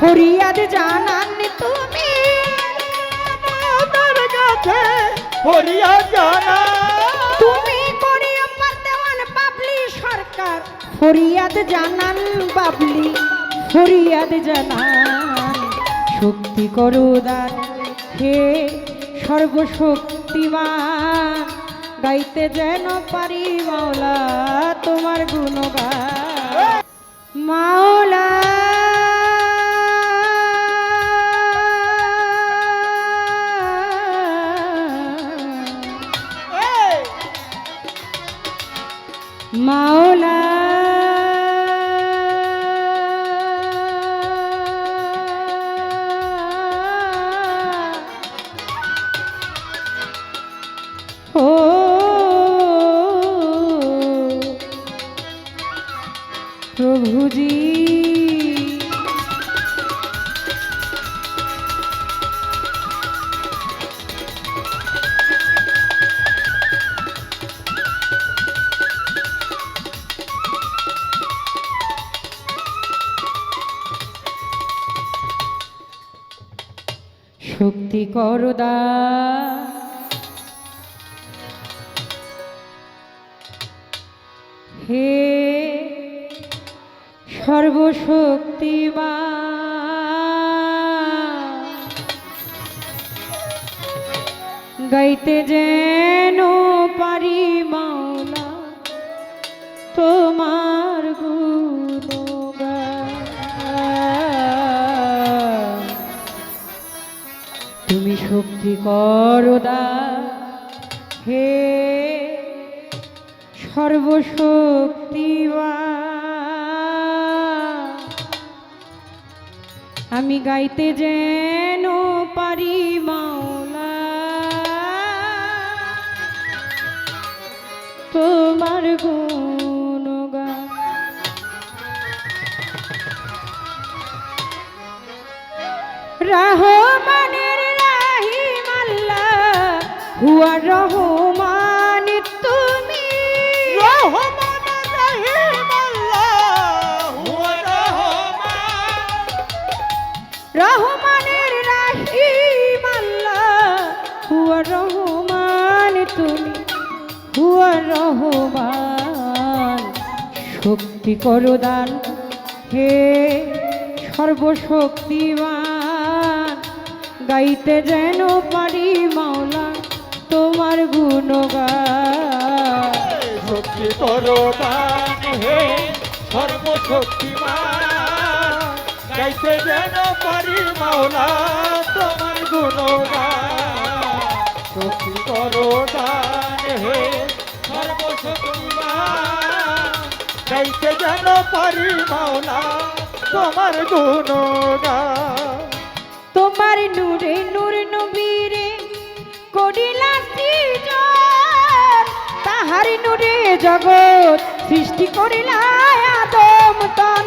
ফরিয়াদ জানান তুমি আমার কাছে। হরিয়া জানা তুমি করিও দেওয়ান বাবলি সরকার। ফরিয়াদ জানান বাবলি ফরিয়াদ জানান। শক্তি করো দান হে সর্বশক্তিমান। গাইতে যেন পারি মাওলা তোমার গুণগান। মাওলা প্রভুজি শক্তি করদা হে সর্বশক্তিমান। গাইতে যেন পারি মাওলা তোমার তুমি শক্তি করদা হে সর্বশক্তিমান। আমি গাইতে যেন পারি মাওলা। তোমার গুণগান। রহমানের রাহিম আল্লাহ হুয়া রহমান। শক্তি করো দান। হে সর্বশক্তিমান, গাইতে যেন পারি মাওলা তোমার গুণগান। শক্তি করো হে সর্বশক্তিমান, গাইতে যেন পারি মাওলা তোমার গুণগান। শক্তি করো হে সর্বশক্তিমান গাইতে যেন পারি মাওলা তোমার গুণগা তোমার নূরে নূর নবীরে করিলা সৃজন তাহার নূরে জগৎ সৃষ্টি করিলা আদম তন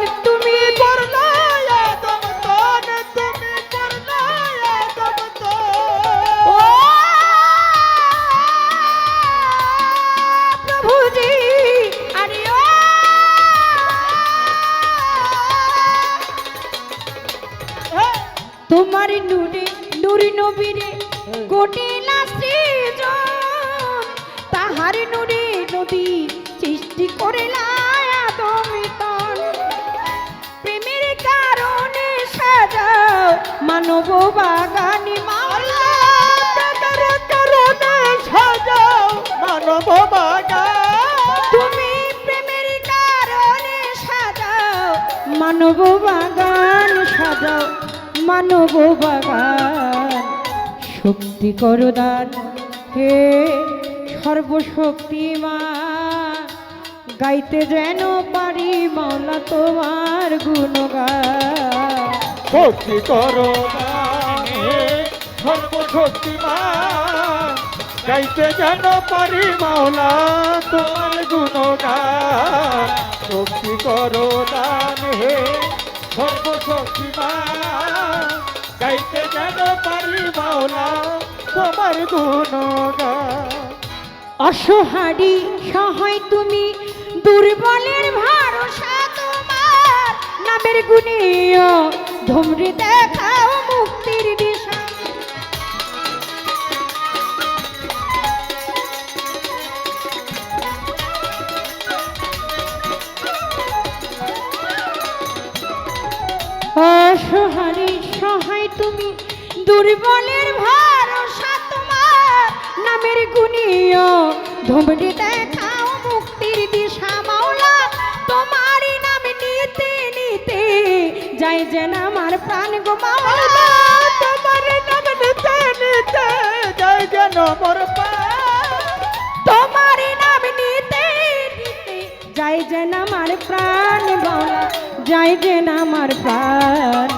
তোমার নূরে নূরি নবীরে কোটিলা সৃজন। তাহার নূরে নদী সৃষ্টি করিলা তুমি তন। প্রেমের কারণে সাজাও মানব বাগানি মাওলা প্রেমের কারণে সাজাও মানব বাগান। তুমি প্রেমের কারণে সাজাও মানব বাগান সাজাও। মানব বাগান শক্তি করো দান, হে সর্বশক্তিমান। গাইতে যেন পারি মাওলা তোমার গুণগান। ভক্তি করো হে সর্বশক্তিমান। গাইতে যেন পারি মাওলা তোমার গুণগান। ভক্তি করো দান, হে গাইতে যেন পারি সহায় তুমি দুর্বলের ভরসা তোমার। নামের গুণীয় ধুমরি দেখাও দুর্বলের ভরসা তোমার, নামের গুণীয়। ধুমরি দেখাও মুক্তির দিশা মাওলা, তোমারই নাম নিতে নিতে। যাই যেন আমার প্রাণ গো তোমার নাম নিতে নিতে। যাই যেন মোর প্রাণ, তোমারই নাম নিতে নিতে। যাই যেন আমার প্রাণ মাওলা, যাই যেন আমার প্রাণ।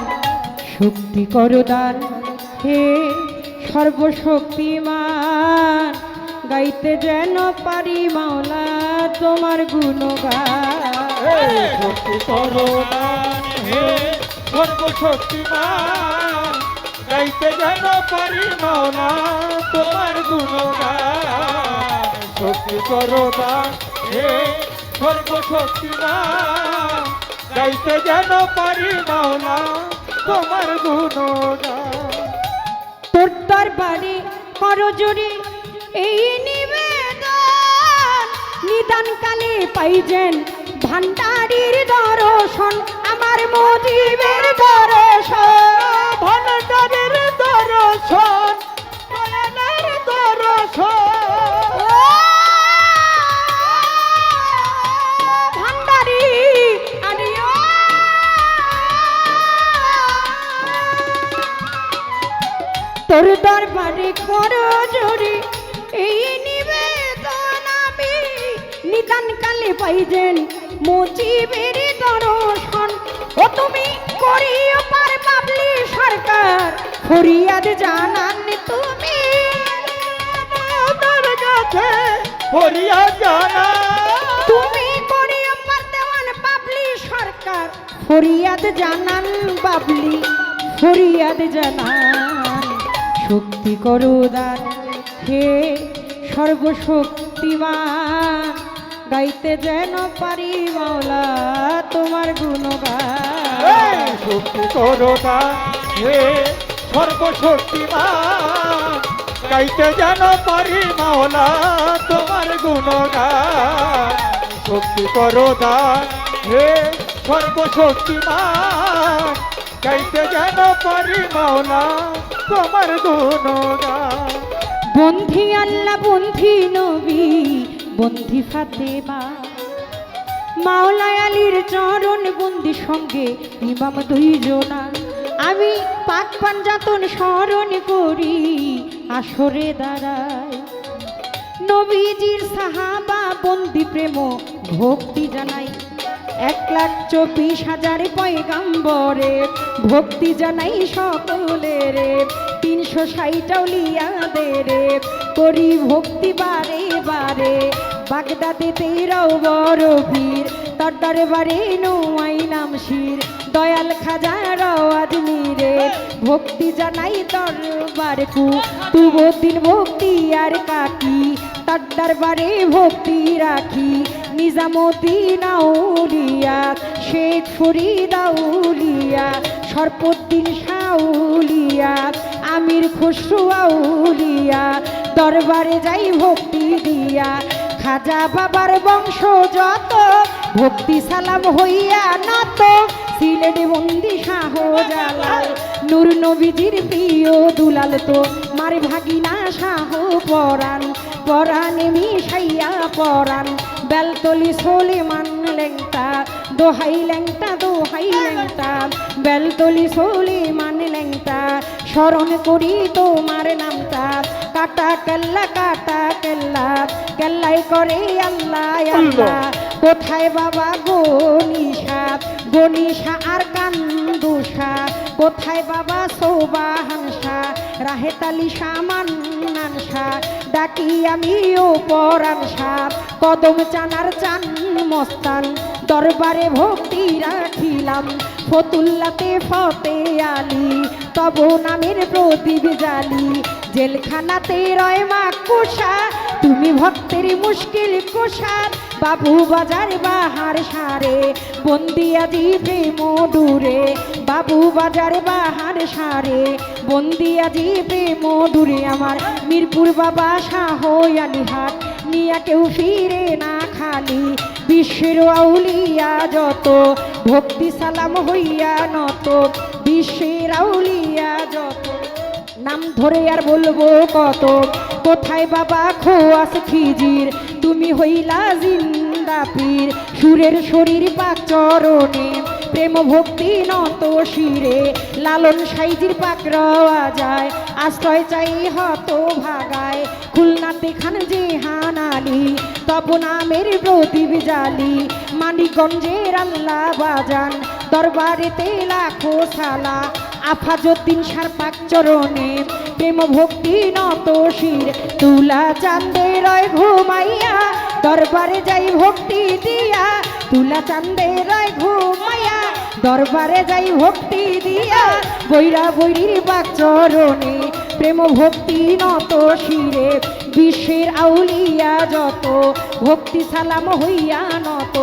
শক্তি করো দান। হে সর্বশক্তিমান, গাইতে যেন পারি মাওলা তোমার গুণগান। শক্তি করো যেন তোমার গাইতে যেন পারি মাওলা তোমার গুণগান। তোর দরবারে করজোরে এই নিবেদন নিদান কালে পাইজেন ভান্ডারির দর্শন আমার মজিবের দর্শন। ভান্ডারির দর্শন। দর্শন। তোর দরবারে করো জোরে। এই নিবেদন আমি নিদান কালে পাইজেন মুজিবের দর্শন। ও তুমি করিও পার বাবলি সরকার। ফরিয়াদ জানান তুমি তোর কাছে। হরিয়া জানা তুমি করিও পার দেওয়ান বাবলি সরকার। ফরিয়াদ জানান বাবলি ফরিয়াদ জানান। শক্তি করো দান হে সর্বশক্তিমান, গাইতে যেন পারি মাওলা তোমার গুণগান। শক্তি করো দান হে সর্বশক্তিমান, গাইতে যেন পারি মাওলা তোমার গুণগান। শক্তি করো দান হে সর্বশক্তিমান পারি মাওলা তোমার গুণগান বন্ধি আল্লাহ, বন্ধি নবী, বন্ধি ফাতেমা। মাওলায় আলীর চরণ বন্দি সঙ্গে ইমাম দুইজনা। আমি পাক পাঞ্জাতন স্মরণ করি, আসরে দাঁড়ায় নবীজির সাহাবা বন্দি প্রেম, ভক্তি জানাই। এক লাখ চব্বিশ হাজার পয়গাম্বরে। ভক্তি জানাই সকলের, তিনশো ষাটটাও লিয়াদের। করি ভক্তি বারে বারে, বাগদাদে তেরাও বড় বীর তার দরবারে নোয়াই নাম শির, দয়াল খাজারাও আজমিরে ভক্তি জানাই দরবার কু তুবদিন ভক্তি আর কাকি। তার দরবারে ভক্তি রাখি। নিজামুদ্দিন আউলিয়া শেখ ফরিদ আউলিয়া সরপদ্দিন সাউলিয়া আমির খসরু আউলিয়া দরবারে যাই ভক্তি দিয়া। খাজা বাবার বংশ যত, ভক্তি সালাম হইয়া নত। সিলেট বন্দি শাহ জালাল নূর নবীজির প্রিয় দুলাল তো। মার ভাগিনা শাহ পরাণ, পরাণে মিশাইয়া পরাণ। বেলতলি সোলে মান লেংটা দোহাই লেংটা দোহাই লেংটা। বেলতলি সোলে মান লেংটা স্মরণ করি তোমার নামটা। কাটা কেল্লা কাটা কেল্লা কেল্লাই করে আল্লাহ আল্লাহ। কোথায় বাবা গনিশা গনিশা আর কান্দুষা কোথায় বাবা সৌবা হানসা রাহে তালি সামান নানসা ডাকি আমি ও পরানসা কদম চানার চান মস্তান, দরবারে ভক্তি রাখিলাম। ফতুল্লাতে ফতে আলি, তব নামের প্রদীপ জালি জেলখানাতে রয় মা কুষা তুমি ভক্তের মুশকিল কোষার বাবু বাজার বাহার সারে বন্দিয়া জিভে মধুরে বাবু বাজার বাহার সারে বন্দিয়া জিভে মধুরে আমার মিরপুর বাবা শাহ আলিহাট নিয়া কেউ ফিরে না খালি, বিশ্বের আউলিয়া যত, ভক্তি সালাম হইয়া নত, বিশ্বের আউলিয়া যত। নাম ধরে আর বলব কত? কোথায় বাবা খোয়াস খিজির? তুমি হইলা জিন্দা পীর। সুরের শরীর পাক চরণে, প্রেম ভক্তি নত শিরে। লালন সাইজির পাক রওয়া যায়, আশ্রয় চাই হত ভাগায়। খুলনাতে খান যে হানালি তব নামের প্রদীপ জালি। মানিকগঞ্জের আল্লাহ বাজান, দরবারেতে লাখো সালা। আফাজুদ্দিন সার পাক চরণে প্রেম ভক্তি নত শির, তুলা চান্দে রয় ঘুমাইয়া, দরবারে যাই ভক্তি দিয়া, তুলা চান্দে রয় ঘুমাইয়া, দরবারে যাই ভক্তি দিয়া, বৈরা বৈরির পাক চরণে প্রেম ভক্তি নত শিরে, বিশ্বের আউলিয়া যত, ভক্তি সালাম হইয়া নত,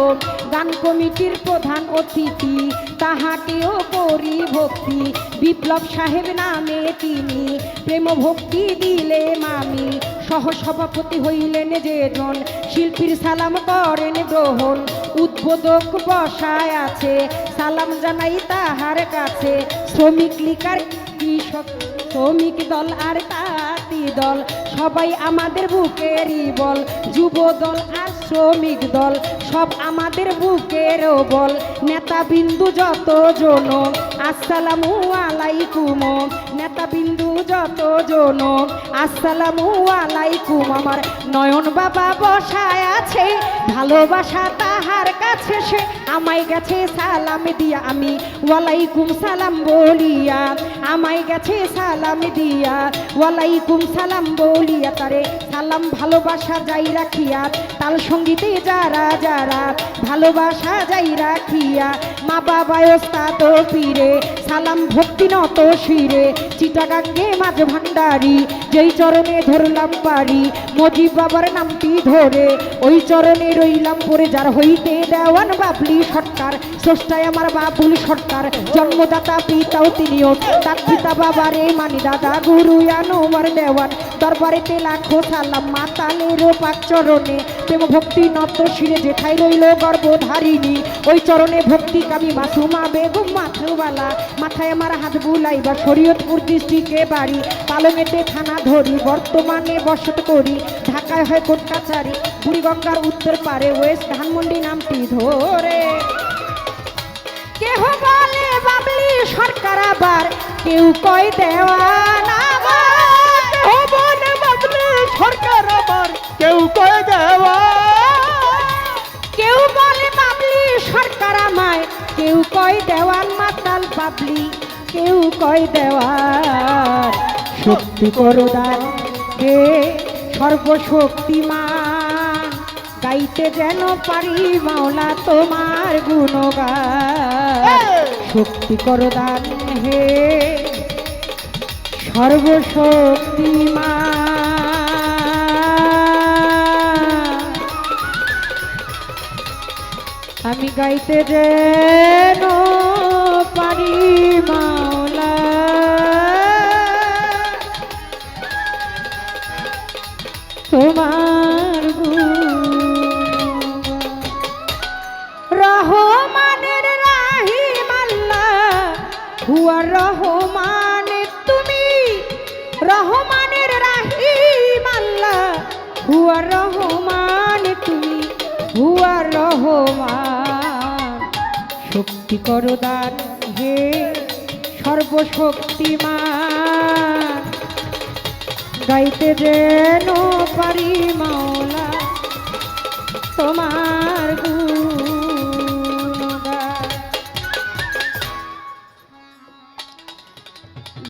গান কমিটির প্রধান অতিথি তাহাকেও করি ভক্তি। বিপ্লব সাহেব নামে তিনি, প্রেম ভক্তি দিলে মামি। সহ সভাপতি হইলেন যে জন শিল্পীর সালাম করেন গ্রহণ। উদ্বোধক বসায় আছে, সালাম জানাই তাহার কাছে। শ্রমিক লিকার কৃষক, শ্রমিক দল আর তাঁতি দল, সবাই আমাদের বুকেরই বল। যুব দল আর শ্রমিক দল, সব আমাদের বুকেরও বল। নেতা বিন্দু যত জন আসসালামু আলাইকুম। নেতা বিন্দু যত জন আসসালামু আলাইকুম। আমার নয়ন বাবা বসায় আছে, ভালোবাসা তাহার কাছে সে আমায় গেছে সালাম দিয়া আমি। ওয়ালাইকুম সালাম বলিয়া, আমায় গেছে সালাম দিয়া। ওয়ালাইকুম সালাম বলিয়া, তারে সালাম ভালোবাসা যাই রাখিয়া। তাল সঙ্গীতে যারা যারা ভালোবাসা যাই রাখিয়া, মা বাবা ওস্তাদ পীরে, সালাম ভক্তি নত শিরে, চিটাগাঙ্গে মাঝ ভান্ডারি যেই চরণে ধরলাম পারি মজিব বাবার নামটি ধরে, ওই চরণে রইলাম পরে যার হইতে দেওয়ান বাবলি সরকার, স্রষ্টায় আমার বাবুল সরকার, জন্মদাতা পিতাও তিনিও, তার পিতা বাবারে মানি দাদা, গুরু আমার দেওয়ান, দরবারেতে লাখো সালাম মাতালেরও পাক চরণে প্রেম ভক্তি নত শিরে যেথায় রইল গর্ভধারিণী ওই চরণে ভক্তি কামি মাসুমা বেগম মাথুবালা মাথায় আমার হাত বুলাইবা শরীয়তপুর ডিস্ট্রিক্টে বাড়ি পালংয়েতে থানা ধরি, বর্তমানে বসত করি, ঢাকায় হয় কোর্ট কাছারি, বুড়িগঙ্গার উত্তর পারে, ওয়েস্ট ধানমন্ডি নামটি ধরে। কেহ বলে বাবলি সরকার আবার, কেউ কয় ও সরকার আবার, কেউ কয়ে দেওয়া। কেউ বলে বাবলি সরকার আমায়, কেউ কয় দেওয়ান মাতাল বাবলি, কেউ কয় দেওয়ান শক্তি করদান হে সর্বশক্তিমান। গাইতে যেন পারি মাওলা তোমার গুণগান। শক্তি করদান হে সর্বশক্তিমান। আমি গাইতে যেন পারি হুয়া রহমান তুমি হুয়া রহমান। শক্তি করো দান হে সর্বশক্তিমান। গাইতে যেন পারি মাওলা, তোমার গুণ